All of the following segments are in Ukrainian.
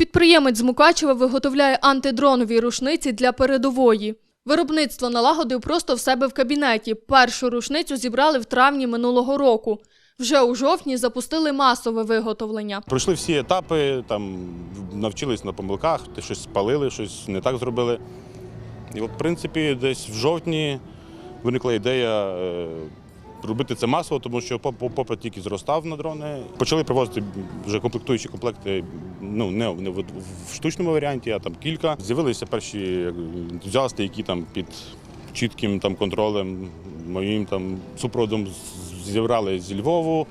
Підприємець з Мукачева виготовляє антидронові рушниці для передової. Виробництво налагодив просто в себе в кабінеті. Першу рушницю зібрали в травні минулого року. Вже у жовтні запустили масове виготовлення. Пройшли всі етапи, там навчились на помилках, щось спалили, щось не так зробили. І от, в принципі, десь в жовтні виникла ідея е, робити це масово, тому що поп- поп- попит тільки зростав на дрони. Почали привозити вже комплектуючі комплекти, ну не, в- штучному варіанті, а там кілька. З'явилися перші ентузіасти, які там під чітким там контролем, моїм там супроводом зібрали зі Львову,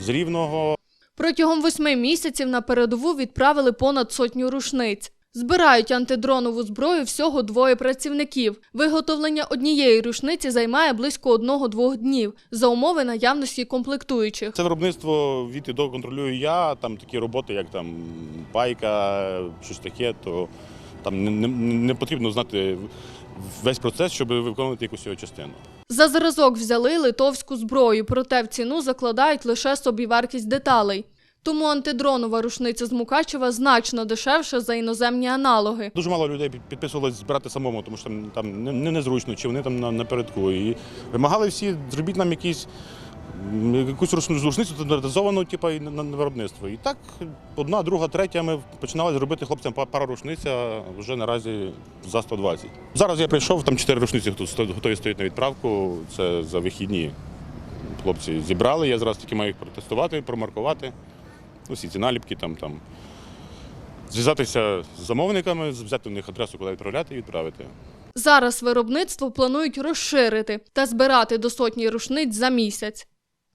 з Рівного. Протягом восьми місяців на передову відправили понад сотню рушниць. Збирають антидронову зброю всього двоє працівників. Виготовлення однієї рушниці займає близько одного-двох днів за умови наявності комплектуючих. Це виробництво від і до контролюю я. Там такі роботи, як там пайка, щось таке, то там не, не, не потрібно знати весь процес, щоб виконувати якусь його частину. За зразок взяли литовську зброю, проте в ціну закладають лише собівартість деталей. Тому антидронова рушниця з Мукачева значно дешевша за іноземні аналоги. Дуже мало людей під- підписувалось збирати самому, тому що там, не, не незручно, чи вони там на, напередку. І вимагали всі, зробіть нам якісь. Якусь рушницю стандартизовану, типу, на, виробництво. І так одна, друга, третя ми починали робити хлопцям па- пара рушниця вже наразі за 120. Зараз я прийшов, там чотири рушниці готові стоять на відправку. Це за вихідні. Хлопці зібрали, я зараз тільки маю їх протестувати, промаркувати. Усі ці наліпки там там. Зв'язатися з замовниками, взяти у них адресу, куди відправляти і відправити. Зараз виробництво планують розширити та збирати до сотні рушниць за місяць.